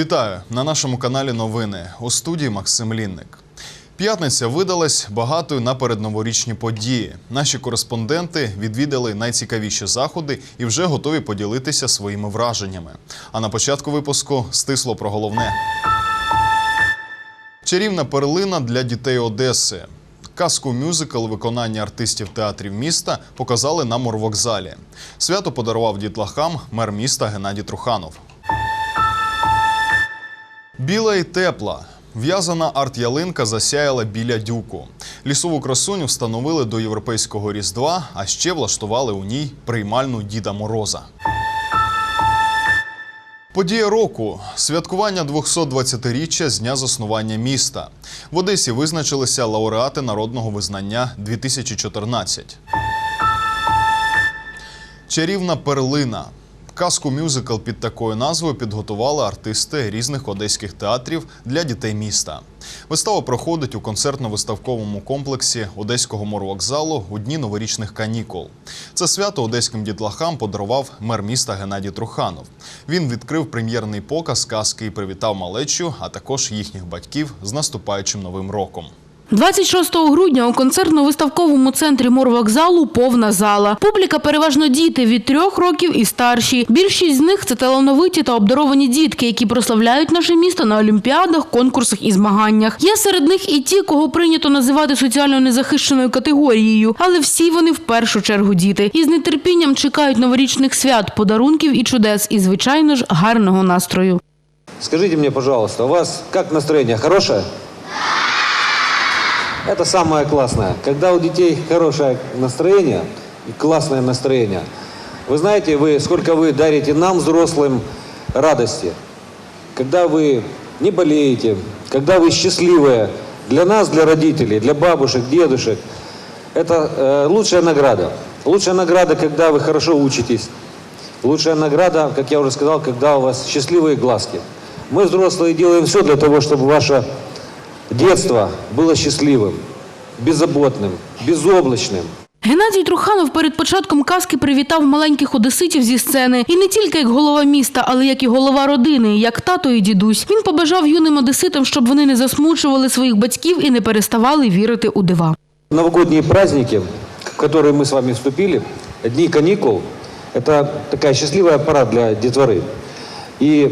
Вітаю на нашому каналі Новини у студії Максим Лінник. П'ятниця видалась багатою на передноворічні події. Наші кореспонденти відвідали найцікавіші заходи і вже готові поділитися своїми враженнями. А на початку випуску стисло про головне. Чарівна перлина для дітей Одеси. Казку мюзикл виконання артистів театрів міста показали на морвокзалі. Свято подарував дітлахам мер міста Геннадій Труханов. Біла і тепла. В'язана арт-ялинка засяяла біля дюку. Лісову красуню встановили до європейського різдва, а ще влаштували у ній приймальну Діда Мороза. Подія року святкування 220-річчя з дня заснування міста. В Одесі визначилися лауреати народного визнання 2014. Чарівна перлина. Казку мюзикл під такою назвою підготували артисти різних одеських театрів для дітей міста. Вистава проходить у концертно-виставковому комплексі Одеського морвокзалу у дні новорічних канікул. Це свято одеським дітлахам подарував мер міста Геннадій Труханов. Він відкрив прем'єрний показ казки і привітав малечу, а також їхніх батьків з наступаючим новим роком. 26 грудня у концертно-виставковому центрі морвокзалу повна зала. Публіка переважно діти від трьох років і старші. Більшість з них це талановиті та обдаровані дітки, які прославляють наше місто на олімпіадах, конкурсах і змаганнях. Є серед них і ті, кого прийнято називати соціально незахищеною категорією, але всі вони в першу чергу діти. І з нетерпінням чекають новорічних свят, подарунків і чудес, і звичайно ж гарного настрою. Скажите мне, пожалуйста, у вас как настроение? Хорошее? Это самое классное. Когда у детей хорошее настроение классное настроение, вы знаете, вы, сколько вы дарите нам, взрослым, радости. Когда вы не болеете, когда вы счастливые, для нас, для родителей, для бабушек, дедушек, это э, лучшая награда. Лучшая награда, когда вы хорошо учитесь. Лучшая награда, как я уже сказал, когда у вас счастливые глазки. Мы, взрослые, делаем все для того, чтобы ваше детство было счастливым, беззаботным, безоблачным. Геннадій Труханов перед початком казки привітав маленьких одеситів зі сцени. І не тільки як голова міста, але як і голова родини, як тато і дідусь. Він побажав юним одеситам, щоб вони не засмучували своїх батьків і не переставали вірити у дива. Новогодние праздники, в которые мы с вами вступили, дни каникул, это такая счастливая пора для детворы. И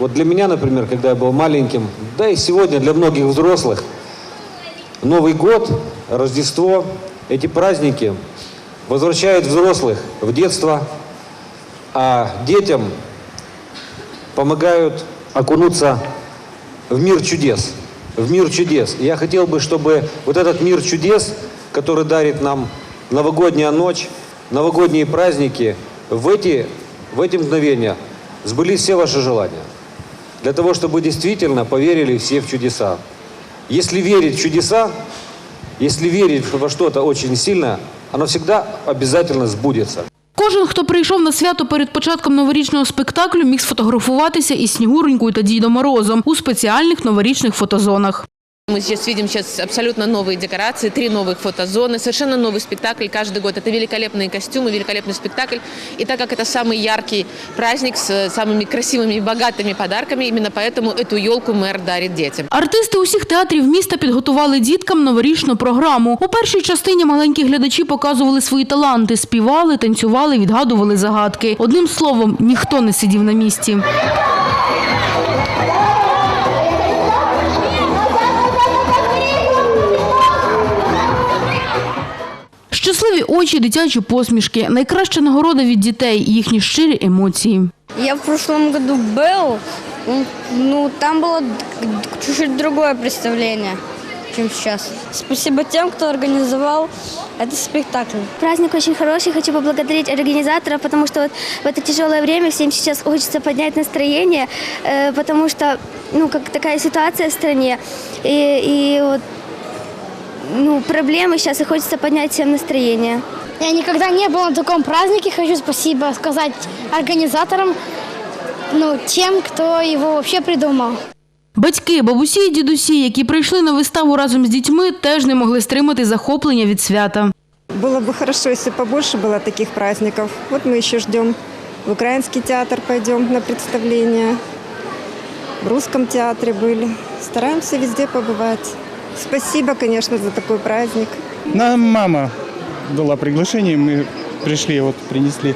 вот для меня, например, когда я был маленьким, да и сегодня для многих взрослых, Новый год, Рождество, эти праздники возвращают взрослых в детство, а детям помогают окунуться в мир чудес. В мир чудес. Я хотел бы, чтобы вот этот мир чудес, который дарит нам новогодняя ночь, новогодние праздники, в эти, в эти мгновения сбылись все ваши желания. Для того, чтобы действительно поверили все в чудеса. Если верить в чудеса, если верить во что-то очень сильно, оно всегда обязательно сбудется. Кожен, хто прийшов на свято перед початком новорічного спектаклю, міг сфотографуватися із Снігуренькою та Дідом Морозом у спеціальних новорічних фотозонах. Мы сейчас видим сейчас абсолютно новые декорации, три новых фотозоны, совершенно новый спектакль каждый год. Это великолепные костюмы, великолепный спектакль. И так как это самый яркий праздник с самыми красивыми и богатыми подарками, именно поэтому эту елку мэр дарит детям. Артисти усіх театрів міста підготували діткам новорічну програму. У першій частині маленькі глядачі показували свої таланти, співали, танцювали, відгадували загадки. Одним словом, ніхто не сидів на місці. Щасливі очі, дитячі посмішки, найкраща нагорода від дітей, їхні щирі емоції. Я в прошлом году был, ну, ну, там было д- чуть-чуть другое представление, чем сейчас. Спасибо тем, кто организовал этот спектакль. Праздник очень хороший. Хочу поблагодарить организаторов, потому что вот в это тяжелое время всем сейчас хочется поднять настроение, э, потому что ну как такая ситуация в стране и, и вот ну проблемы сейчас и хочется поднять всем настроение. Я никогда не был на таком празднике. Хочу спасибо сказать организаторам, ну, тем, кто его вообще придумал. Батьки, бабусі і дідусі, які прийшли на виставу разом з дітьми, теж не могли стримати захоплення від свята. Было бы хорошо, если побольше было таких праздников. Вот мы еще ждем. В украинский театр пойдем на представление. В русском театре были. Стараемся везде побывать. Спасибо, конечно, за такой праздник. Нам мама дала приглашение, мы пришли, вот принесли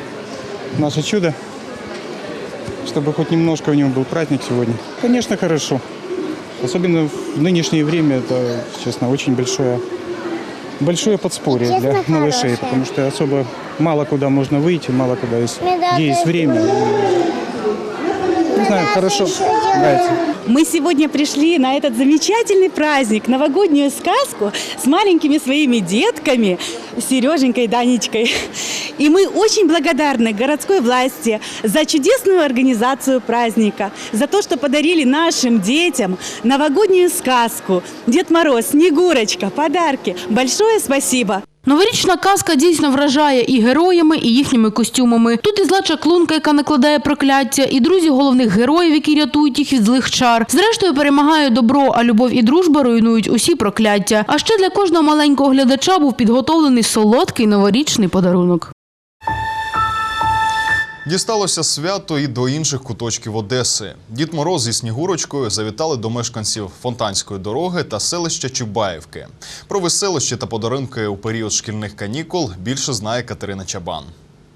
наше чудо, чтобы хоть немножко у него был праздник сегодня. Конечно, хорошо. Особенно в нынешнее время это, честно, очень большое, большое подспорье для малышей, потому что особо мало куда можно выйти, мало куда есть, где есть время. Не знаю, хорошо нравится. Мы сегодня пришли на этот замечательный праздник, новогоднюю сказку с маленькими своими детками, Сереженькой, Данечкой. И мы очень благодарны городской власти за чудесную организацию праздника, за то, что подарили нашим детям новогоднюю сказку. Дед Мороз, Снегурочка, подарки. Большое спасибо. Новорічна казка дійсно вражає і героями, і їхніми костюмами. Тут і зла чаклунка, яка накладає прокляття, і друзі головних героїв, які рятують їх від злих чар. Зрештою перемагає добро, а любов і дружба руйнують усі прокляття. А ще для кожного маленького глядача був підготовлений солодкий новорічний подарунок. Дісталося свято і до інших куточків Одеси. Дід Мороз зі Снігурочкою завітали до мешканців Фонтанської дороги та селища Чубаївки. Про веселощі та подарунки у період шкільних канікул більше знає Катерина Чабан.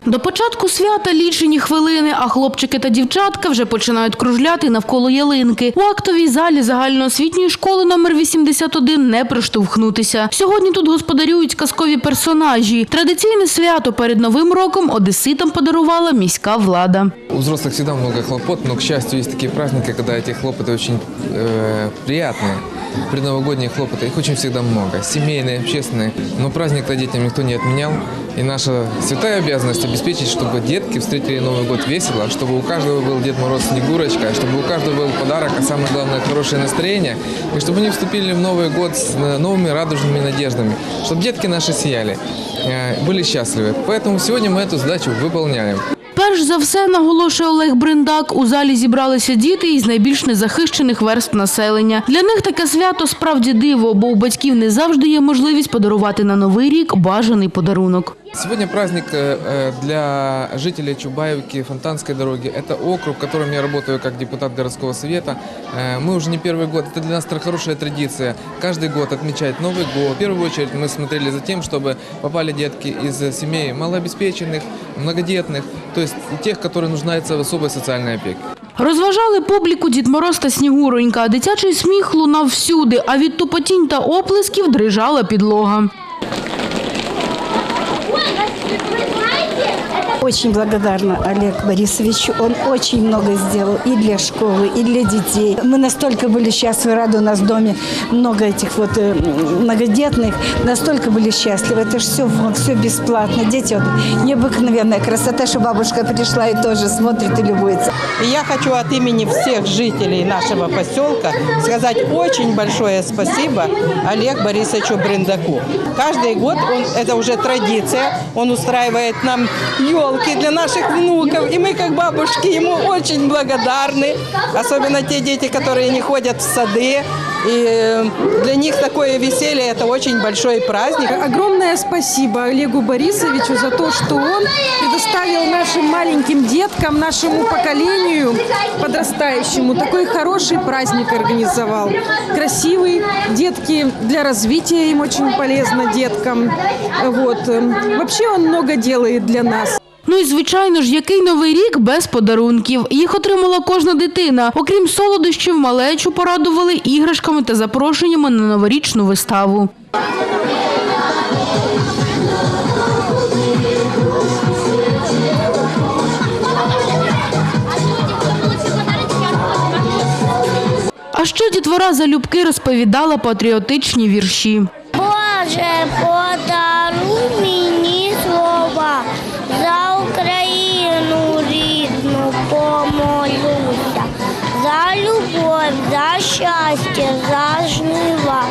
До початку свята лічені хвилини, а хлопчики та дівчатка вже починають кружляти навколо ялинки. У актовій залі загальноосвітньої школи номер 81 не приштовхнутися. Сьогодні тут господарюють казкові персонажі. Традиційне свято перед новим роком одеситам подарувала міська влада. У взрослых всегда много хлопот, но, к счастью, есть такие праздники, когда эти хлопоты очень э, приятные. Предновогодние хлопоты, их очень всегда много. Семейные, общественные. Но праздник-то детям никто не отменял. И наша святая обязанность обеспечить, чтобы детки встретили Новый год весело, чтобы у каждого был Дед Мороз Снегурочка, чтобы у каждого был подарок, а самое главное, хорошее настроение. И чтобы они вступили в Новый год с э, новыми радужными надеждами. Чтобы детки наши сияли, э, были счастливы. Поэтому сегодня мы эту задачу выполняем. Перш за все, наголошує Олег Бриндак, у залі зібралися діти із найбільш незахищених верств населення. Для них таке свято справді диво, бо у батьків не завжди є можливість подарувати на новий рік бажаний подарунок. Сегодня праздник э, э, для жителей Чубаевки, Фонтанской дороги. Это округ, в котором я работаю как депутат городского совета. Э, Мы уже не первый год. Это для нас тр- хорошая традиция. Каждый год отмечать Новый год. В первую очередь мы смотрели за тем, чтобы попали детки из э, семей малообеспеченных, многодетных, то есть тех, которые нуждаются в особой социальной опеке. Розважали публіку Дід Мороз та Снігуронька. Дитячий сміх лунав всюди, а від тупотінь та оплесків дрижала підлога. Вы знаете, Очень благодарна Олег Борисовичу. Он очень много сделал и для школы, и для детей. Мы настолько были счастливы, рады у нас в доме много этих вот э, многодетных. Настолько были счастливы. Это же все, все бесплатно. Дети, вот, необыкновенная красота, что бабушка пришла и тоже смотрит и любуется. Я хочу от имени всех жителей нашего поселка сказать очень большое спасибо Олег Борисовичу Брендаку. Каждый год он, это уже традиция, он устраивает нам елки для наших внуков, и мы как бабушки ему очень благодарны, особенно те дети, которые не ходят в сады. И э, для них такое веселье – это очень большой праздник. Огромное спасибо Олегу Борисовичу за то, что он предоставил нашим маленьким деткам, нашему поколению подрастающему такой хороший праздник организовал. Красивый, детки для развития им очень полезно деткам. Вот. Вообще он много делает для нас. Ну і звичайно ж, який новий рік без подарунків. Їх отримала кожна дитина. Окрім солодощів, малечу порадували іграшками та запрошеннями на новорічну виставу. А ще дітвора залюбки розповідала патріотичні вірші. Боже, подаруй за за щастя, за жнива,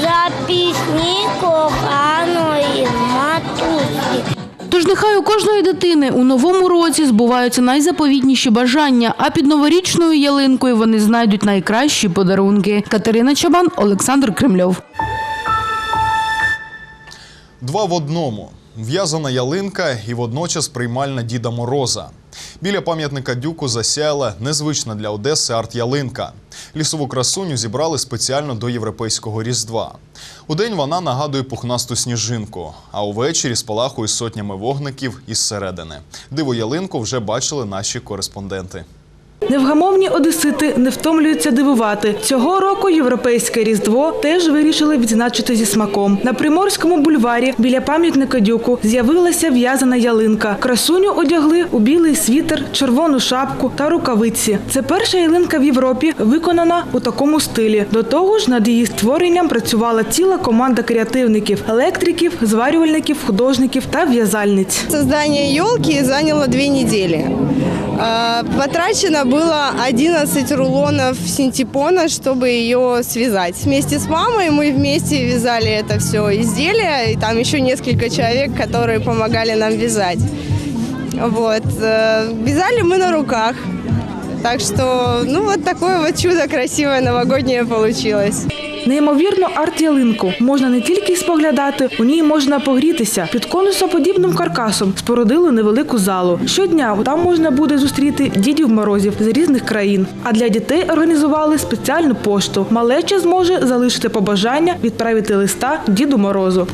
Записник коханої матусі. Тож нехай у кожної дитини у новому році збуваються найзаповітніші бажання, а під новорічною ялинкою вони знайдуть найкращі подарунки. Катерина Чабан, Олександр Кремльов. Два в одному: в'язана ялинка і водночас приймальна Діда Мороза. Біля пам'ятника Дюку засяяла незвична для Одеси арт-ялинка. Лісову красуню зібрали спеціально до європейського різдва. Удень вона нагадує пухнасту сніжинку, а увечері спалахує сотнями вогників із середини. Диво ялинку вже бачили наші кореспонденти. Невгамовні одесити не втомлюються дивувати. Цього року європейське різдво теж вирішили відзначити зі смаком. На приморському бульварі біля пам'ятника дюку з'явилася в'язана ялинка. Красуню одягли у білий світер, червону шапку та рукавиці. Це перша ялинка в Європі, виконана у такому стилі. До того ж, над її створенням працювала ціла команда креативників, електриків, зварювальників, художників та в'язальниць. Создание елки заняло две недели. А, Потрачено было 11 рулонов синтепона, чтобы ее связать. Вместе с мамой мы вместе вязали это все изделие, и там еще несколько человек, которые помогали нам вязать. Вот. э, Вязали мы на руках. Так что, ну вот такое вот чудо красивое новогоднее получилось. Неймовірну арт-ялинку можна не тільки споглядати, у ній можна погрітися. Під конусоподібним каркасом спорудили невелику залу. Щодня там можна буде зустріти дідів морозів з різних країн. А для дітей організували спеціальну пошту. Малеча зможе залишити побажання відправити листа Діду Морозу.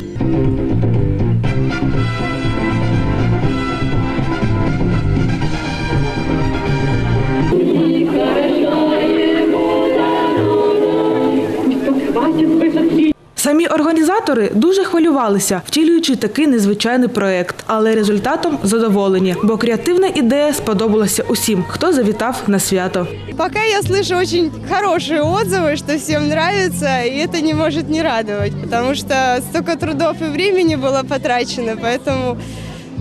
Самі організатори дуже хвилювалися, втілюючи такий незвичайний проект, але результатом задоволені, бо креативна ідея сподобалася усім, хто завітав на свято. Пока я слышу очень хорошие отзывы, что всем нравится, и это не может не радовать, потому что столько трудов и времени было потрачено, поэтому,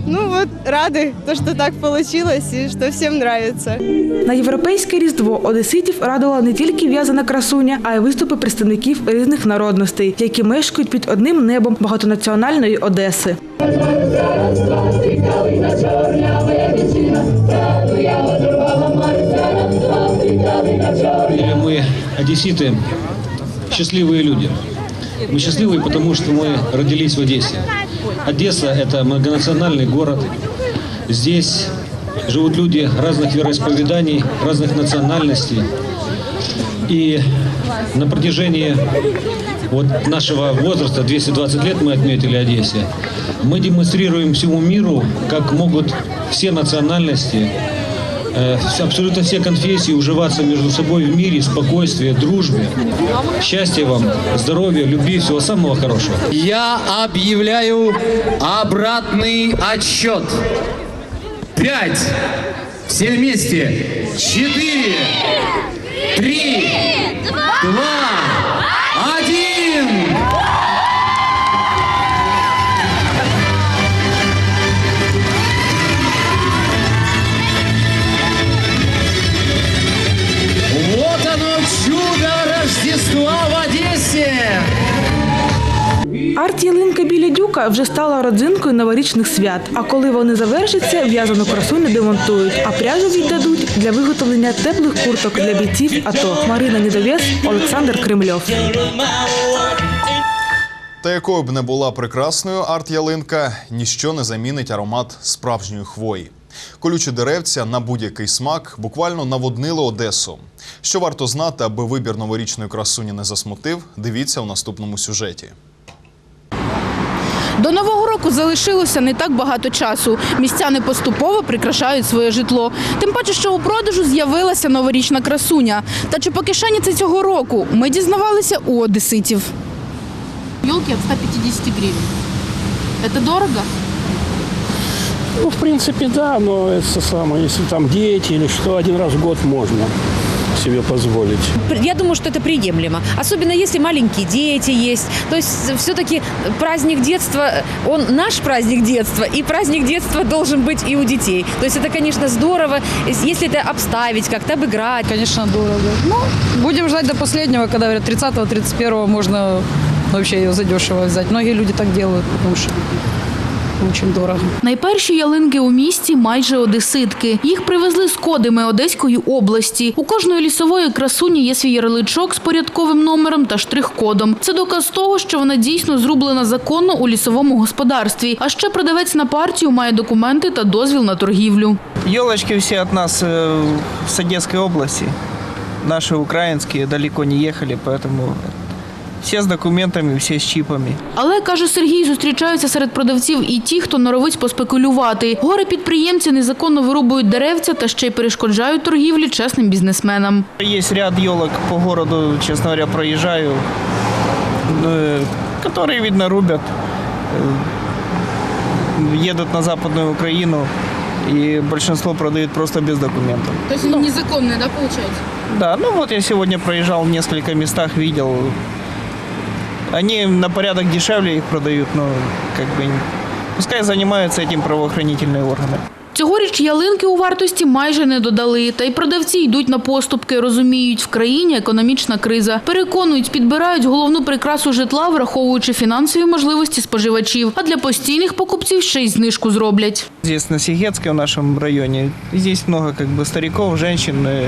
ну вот, рады, то, что так получилось, и что всем нравится. На європейське різдво одеситів радувала не тільки в'язана красуня, а й виступи представників різних народностей, які мешкають під одним небом багатонаціональної Одеси. Мы, одесситы, счастливые люди. Мы счастливые, потому что мы родились в Одессе. Одесса – это многонациональный город. Здесь живут люди разных вероисповеданий, разных национальностей. И на протяжении вот нашего возраста, 220 лет мы отметили Одессе, мы демонстрируем всему миру, как могут все национальности э, абсолютно все конфессии уживаться между собой в мире, спокойствии, дружбе. Счастья вам, здоровья, любви, всего самого хорошего. Я объявляю обратный отсчет. Пять. Все вместе. Четыре. Три. Два. В Одессе! Арт-ялинка біля дюка вже стала родзинкою новорічних свят. А коли вони завершаться, в'язану красуню демонтують, а пряжу віддадуть для виготовлення теплих курток для бійців АТО. Марина Недовєс, Олександр Кремльов. Та якою б не була прекрасною арт-ялинка, ніщо не замінить аромат справжньої хвої. Колючі деревця на будь-який смак буквально наводнили Одесу. Що варто знати, аби вибір новорічної красуні не засмутив, дивіться у наступному сюжеті. До нового року залишилося не так багато часу. Містяни поступово прикрашають своє житло. Тим паче, що у продажу з'явилася новорічна красуня. Та чи по кишені це цього року? Ми дізнавалися у одеситів. Йолки від 150 гривень. Це дорого? Ну, в принципе, да, но это самое, если там дети или что, один раз в год можно себе позволить. Я думаю, что это приемлемо. Особенно если маленькие дети есть. То есть все-таки праздник детства, он наш праздник детства, и праздник детства должен быть и у детей. То есть это, конечно, здорово, если это обставить, как-то обыграть. Конечно, дорого. Ну, будем ждать до последнего, когда говорят 30-31 можно вообще ее задешево взять. Многие люди так делают, потому что очень дорого. Найперші ялинки у місті майже одеситки. Їх привезли з кодами Одеської області. У кожної лісової красуні є свій ярличок з порядковим номером та штрих-кодом. Це доказ того, що вона дійсно зроблена законно у лісовому господарстві. А ще продавець на партію має документи та дозвіл на торгівлю. Елочки все от нас э, с Одесской области. Наши украинские далеко не ехали, поэтому все с документами, все с чипами. Але каже Сергій, зустрічаються серед продавців і ті, хто норовить поспекулювати. Гори підприємці незаконно вирубують деревця та ще й перешкоджають торгівлі чесним бізнесменам. Есть ряд елок по городу, честно говоря, проезжаю, э, которые, видно, рубят, э, едут на Западную Украину, и большинство продают просто без документов. То есть они незаконные, да, получается? Да, ну вот я сегодня проезжал в нескольких местах, видел. Они на порядок дешевле их продают, но как бы пускай занимаются этим правоохранительные органы. Цьогоріч ялинки у вартості майже не додали. Та й продавці йдуть на поступки. Розуміють, в країні економічна криза. Переконують, підбирають головну прикрасу житла, враховуючи фінансові можливості споживачів. А для постійних покупців ще й знижку зроблять. Здесь на Сигетской, в нашем районе, здесь много как бы стариков, женщин. э,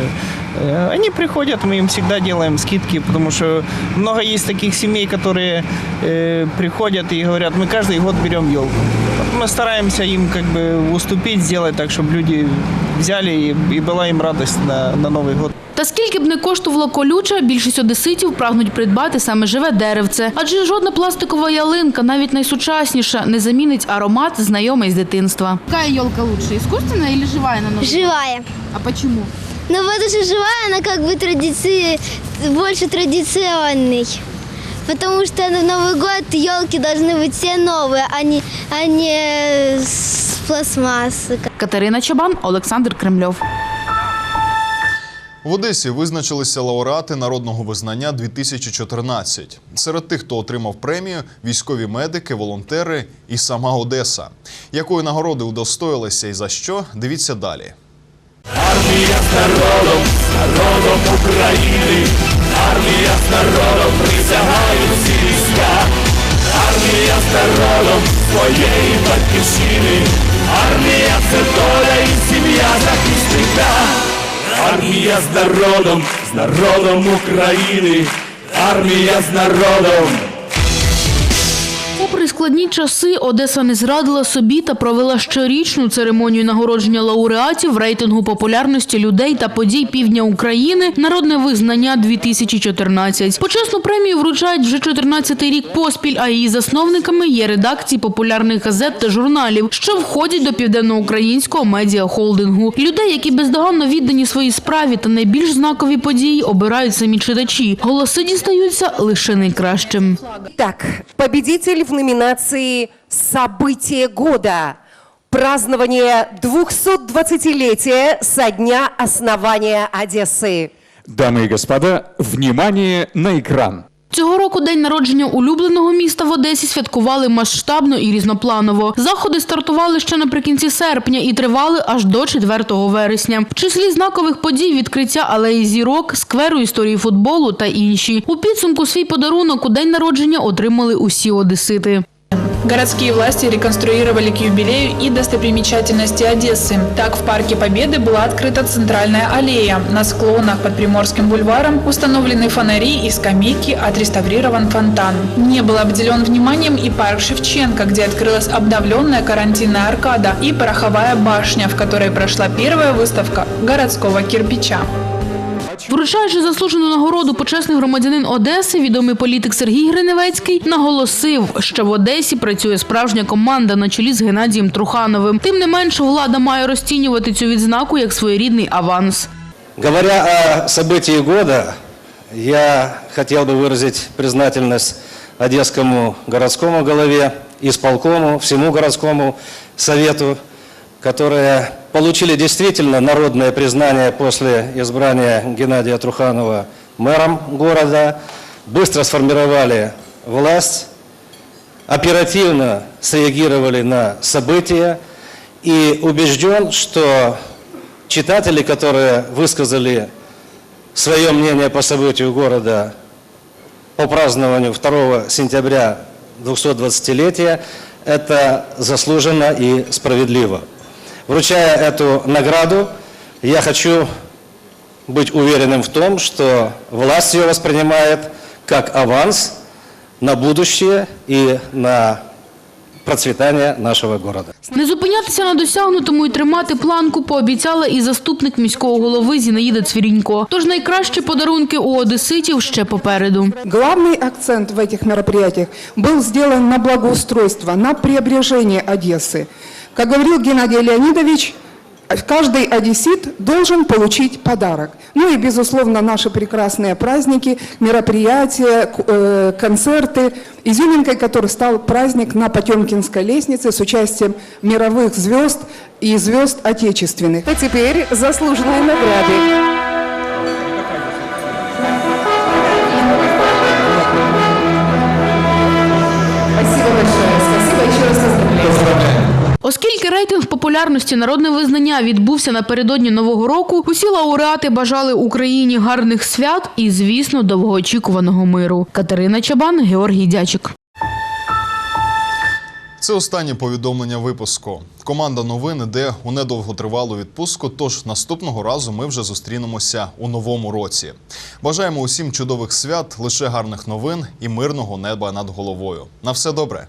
э, Они приходят, мы им всегда делаем скидки, потому что много есть таких семей, которые э, приходят и говорят, мы каждый год берем елку. Вот мы стараемся им как бы уступить, сделать так, чтобы люди взяли и, и была им радость на, на Новый год. Та скільки б не коштувало колюча, більшість одеситів прагнуть придбати саме живе деревце. Адже жодна пластикова ялинка, навіть найсучасніша, не замінить аромат, знайомий з дитинства. Какая елка лучше, искусственная или живая на Новый год? Живая. А почему? Ну, потому что живая, она как бы традиции, больше традиционный. Потому что на Новый год елки должны быть все новые, а не, а не с пластмассы. Катерина Чабан, Олександр Кремльов. В Одесі визначилися лауреати народного визнання 2014. Серед тих, хто отримав премію, військові медики, волонтери і сама Одеса. Якої нагороди удостоїлися і за що? Дивіться далі. Армія з народом, з народом України, армія з народом присягають всі війська, армія з народом своєї батьківщини, армія це доля і сім'я захисника, армія з народом, з народом України, армія з народом. Складні часи, Одеса не зрадила собі та провела щорічну церемонію нагородження лауреатів рейтингу популярності людей та подій півдня України Народне визнання 2014. Почесну премію вручають вже 14-й рік поспіль, а її засновниками є редакції популярних газет та журналів, що входять до південноукраїнського медіахолдингу. Людей, які бездоганно віддані своїй справі та найбільш знакові події, обирають самі читачі. Голоси дістаються лише найкращим. Так, победитель в номинации «Событие года». Празднование 220-летия со дня основания Одессы. Дамы и господа, внимание на экран. Цього року день народження улюбленого міста в Одесі святкували масштабно і різнопланово. Заходи стартували ще наприкінці серпня і тривали аж до 4 вересня. В числі знакових подій відкриття алеї зірок, скверу історії футболу та інші. У підсумку свій подарунок у день народження отримали усі одесити. Городские власти реконструировали к юбилею и достопримечательности Одессы. Так, в Парке Победы была открыта центральная аллея. На склонах под Приморским бульваром установлены фонари и скамейки, отреставрирован фонтан. Не был обделен вниманием и парк Шевченко, где открылась обновленная карантинная аркада и пороховая башня, в которой прошла первая выставка городского кирпича. Вручаючи заслужену нагороду почесний громадянин Одеси, відомий політик Сергій Гриневецький наголосив, що в Одесі працює справжня команда на чолі з Геннадієм Трухановим. Тим не менше, влада має розцінювати цю відзнаку як своєрідний аванс. Говоря о событии года, я хотел бы выразить признательность Одесскому городскому голове, исполкому, всему городскому совету, которые получили действительно народное признание после избрания Геннадия Труханова мэром города, быстро сформировали власть, оперативно среагировали на события и убежден, что читатели, которые высказали свое мнение по событию города, по празднованию 2 сентября 220-летия, это заслуженно и справедливо. Вручая эту награду, я хочу быть уверенным в том, что власть ее воспринимает как аванс на будущее и на процветание нашего города. Не зупинятися на досягнутому і тримати планку пообіцяла і заступник міського голови Зінаїда Цвірінько. Тож найкращі подарунки у одеситів ще попереду. Главный акцент в этих мероприятиях был сделан на благоустройство, на преображение Одессы. Как говорил Геннадий Леонидович, каждый одессит должен получить подарок. Ну и, безусловно, наши прекрасные праздники, мероприятия, э, концерты, изюминкой которых стал праздник на Потемкинской лестнице с участием мировых звезд и звезд отечественных. А теперь заслуженные награды. Оскільки рейтинг популярності народне визнання відбувся напередодні нового року, усі лауреати бажали Україні гарних свят і, звісно, довгоочікуваного миру. Катерина Чабан, Георгій Дячик. Це останнє повідомлення випуску. Команда новин іде у недовготривалу відпустку. Тож наступного разу ми вже зустрінемося у новому році. Бажаємо усім чудових свят, лише гарних новин і мирного неба над головою. На все добре.